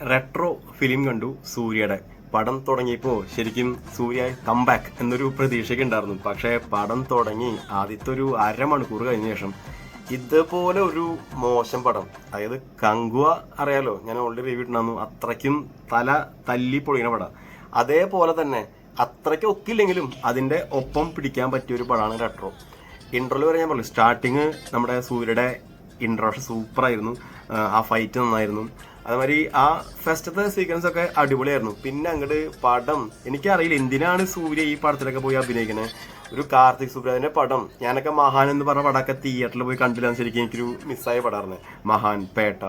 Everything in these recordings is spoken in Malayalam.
റെട്രോ ഫിലിം കണ്ടു സൂര്യയുടെ. പടം തുടങ്ങിയപ്പോൾ ശരിക്കും സൂര്യ കംബാക്ക് എന്നൊരു പ്രതീക്ഷയ്ക്ക് ഉണ്ടായിരുന്നു. പക്ഷേ പടം തുടങ്ങി ആദ്യത്തെ ഒരു അരമണിക്കൂർ കഴിഞ്ഞ ശേഷം ഇതുപോലെ ഒരു മോശം പടം. അതായത് കങ്കുവ അറിയാലോ ഞാൻ ഓൾറെഡി റിവ്യൂ ഇട്ടുണ്ടായിരുന്നു അത്രയ്ക്കും തല തല്ലി പൊളിക്കുന്ന പടം. അതേപോലെ തന്നെ അത്രയ്ക്ക് ഒക്കില്ലെങ്കിലും അതിന്റെ ഒപ്പം പിടിക്കാൻ പറ്റിയ ഒരു പടമാണ് റെട്രോ ഇൻട്രോയിൽ വരെ ഞാൻ പറഞ്ഞു സ്റ്റാർട്ടിങ് നമ്മുടെ സൂര്യയുടെ ഇൻട്രോഷൻ സൂപ്പറായിരുന്നു ആ ഫൈറ്റ് നന്നായിരുന്നു. അതുമാതിരി ആ ഫസ്റ്റത്തെ സീക്വൻസ് ഒക്കെ അടിപൊളിയായിരുന്നു. പിന്നെ അങ്ങോട്ട് പടം എനിക്കറിയില്ല എന്തിനാണ് സൂര്യ ഈ പടത്തിലൊക്കെ പോയി അഭിനയിക്കുന്നത് ഒരു കാർത്തിക് സുബ്രാജിന്റെ പടം. ഞാനൊക്കെ മഹാൻ എന്ന് പറഞ്ഞ പടമൊക്കെ തിയേറ്ററിൽ പോയി കണ്ടില്ല ശരിക്കും എനിക്കൊരു മിസ്സായ പടമായിരുന്നു. മഹാൻ പേട്ട.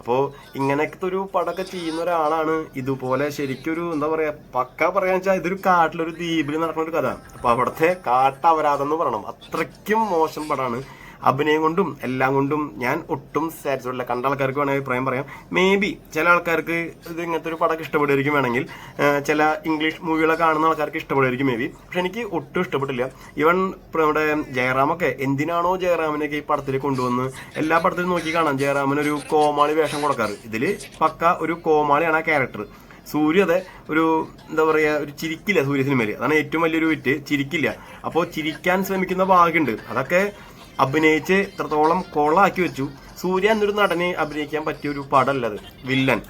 അപ്പോൾ ഇങ്ങനത്തെ ഒരു പടമൊക്കെ ചെയ്യുന്ന ഒരാളാണ്. ഇതുപോലെ ശരിക്കൊരു എന്താ പറയുക പക്ക പറയാന്ന് വെച്ചാൽ ഇതൊരു കാട്ടിലൊരു ദ്വീപിൽ നടക്കുന്ന ഒരു കഥ. അപ്പൊ അവിടുത്തെ കാട്ടവരാതെന്ന് പറയണം. അത്രയ്ക്കും മോശം പടമാണ്. അഭിനയം കൊണ്ടും എല്ലാം കൊണ്ടും ഞാൻ ഒട്ടും സാറ്റിസ്ഫൈഡ് അല്ല കണ്ട ആൾക്കാർക്ക് വേണമെങ്കിൽ അഭിപ്രായം പറയാം. മേ ബി ചില ആൾക്കാർക്ക് ഇത് ഇങ്ങനത്തെ ഒരു പടമൊക്കെ ഇഷ്ടപ്പെടുമായിരിക്കും വേണമെങ്കിൽ. ചില ഇംഗ്ലീഷ് മൂവികളൊക്കെ കാണുന്ന ആൾക്കാർക്ക് ഇഷ്ടപ്പെടുമായിരിക്കും മേ ബി പക്ഷെ എനിക്ക് ഒട്ടും ഇഷ്ടപ്പെട്ടില്ല. ഇവൻ നമ്മുടെ ജയറാമൊക്കെ എന്തിനാണോ ജയറാമിനൊക്കെ ഈ പടത്തിൽ കൊണ്ടുവന്ന് എല്ലാ പടത്തിലും നോക്കി കാണാം. ജയറാമിന് ഒരു കോമാളി വേഷം കൊടുക്കാറ്. ഇതിൽ പക്ക ഒരു കോമാളിയാണ് ആ ക്യാരക്ടർ സൂര്യ അതെ ഒരു എന്താ പറയുക ഒരു ചിരിക്കില്ല സൂര്യ സിനിമയിൽ അതാണ് ഏറ്റവും വലിയൊരു വിറ്റ് ചിരിക്കില്ല. അപ്പോൾ ചിരിക്കാൻ ശ്രമിക്കുന്ന ഭാഗമുണ്ട് അതൊക്കെ അഭിനയിച്ച് ഇത്രത്തോളം കോളാക്കി വെച്ചു. സൂര്യ എന്നൊരു നടനെ അഭിനയിക്കാൻ പറ്റിയ ഒരു പടമല്ല അത്. വില്ലൻ.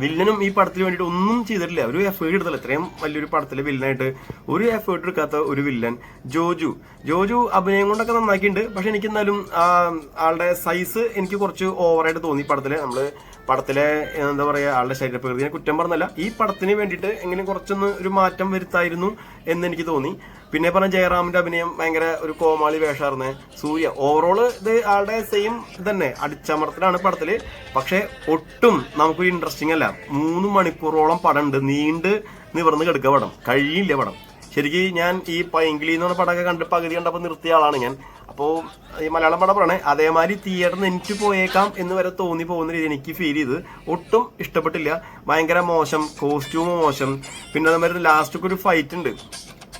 വില്ലനും ഈ പടത്തിന് വേണ്ടിയിട്ട് ഒന്നും ചെയ്തിട്ടില്ല. ഒരു എഫേർട്ട് എടുത്തില്ല. ഇത്രയും വലിയൊരു പടത്തിലെ വില്ലനായിട്ട് ഒരു എഫേർട്ട് എടുക്കാത്ത ഒരു വില്ലൻ ജോജു. ജോജു അഭിനയം കൊണ്ടൊക്കെ നന്നാക്കിയിട്ടുണ്ട്. പക്ഷെ എനിക്ക് എന്നാലും ആളുടെ സൈസ് എനിക്ക് കുറച്ച് ഓവറായിട്ട് തോന്നി പടത്തിലെ. നമ്മൾ പടത്തിലെ എന്താ പറയാ ആളുടെ ശരീരപ്രകൃതിയെ കുറ്റം പറഞ്ഞല്ല. ഈ പടത്തിന് വേണ്ടിയിട്ട് എങ്ങനെ കുറച്ചൊന്ന് ഒരു മാറ്റം വരുത്തായിരുന്നു എന്ന് എനിക്ക് തോന്നി. പിന്നെ പറഞ്ഞ ജയറാമിന്റെ അഭിനയം ഭയങ്കര ഒരു കോമാളി വേഷമായിരുന്നു സൂര്യ ഓവറോൾ ഇത് ആളുടെ സെയിം തന്നെ അടിച്ചമർത്തലാണ് പടത്തിൽ. പക്ഷെ ഒട്ടും നമുക്ക് ഇൻട്രസ്റ്റിംഗ് അല്ല. മൂന്ന് മണിക്കൂറോളം പടം ഉണ്ട് നീണ്ട് നിവർന്ന് കിടക്കുക പടം. കഴിയില്ല പടം. ശരിക്കും ഞാൻ ഈ പൈങ്കിളി എന്ന് പറഞ്ഞ പടമൊക്കെ കണ്ട് പകുതി കണ്ടപ്പോൾ നിർത്തിയ ആളാണ് ഞാൻ. അപ്പോൾ ഈ മലയാളം പടം പറയണേ അതേമാതിരി തിയേറ്ററിൽ എനിക്ക് പോയേക്കാം എന്ന് വരെ തോന്നി പോകുന്ന രീതി എനിക്ക് ഫീൽ ചെയ്ത് ഒട്ടും ഇഷ്ടപ്പെട്ടില്ല. ഭയങ്കര മോശം കോസ്റ്റ്യൂം മോശം. പിന്നെ അതേമാതിരി ലാസ്റ്റൊക്കെ ഒരു ഫൈറ്റ് ഉണ്ട്.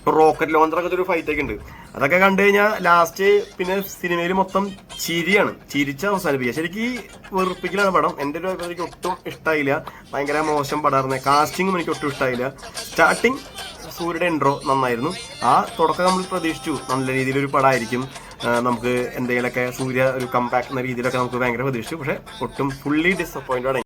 റോക്കറ്റ് ലോഞ്ചറൊക്കെ ഒരു ഫൈറ്റ് ഒക്കെ ഉണ്ട്. അതൊക്കെ കണ്ടു കഴിഞ്ഞാൽ ലാസ്റ്റ് പിന്നെ സിനിമയിൽ മൊത്തം ചിരിയാണ്. ചിരിച്ച് അവസാനിപ്പിക്കുക. ശരിക്കും വെറുപ്പിക്കലാണ് പടം. എന്റെ ഒരു അഭിപ്രായം ഒട്ടും ഇഷ്ടമായില്ല ഭയങ്കര മോശം പടമായിരുന്നു. കാസ്റ്റിംഗും എനിക്ക് ഒട്ടും ഇഷ്ടമായില്ല സ്റ്റാർട്ടിങ് സൂര്യയുടെ ഇൻട്രോ നന്നായിരുന്നു. ആ തുടക്കം നമ്മൾ പ്രതീക്ഷിച്ചു. നല്ല രീതിയിലൊരു പടമായിരിക്കും. നമുക്ക് എന്തെങ്കിലുമൊക്കെ സൂര്യ ഒരു കമ്പാക്ട് എന്ന രീതിയിലൊക്കെ നമുക്ക് ഭയങ്കര പ്രതീക്ഷിച്ചു. പക്ഷേ ഒട്ടും ഫുള്ളി ഡിസപ്പോയിന്റഡ് ആണ്.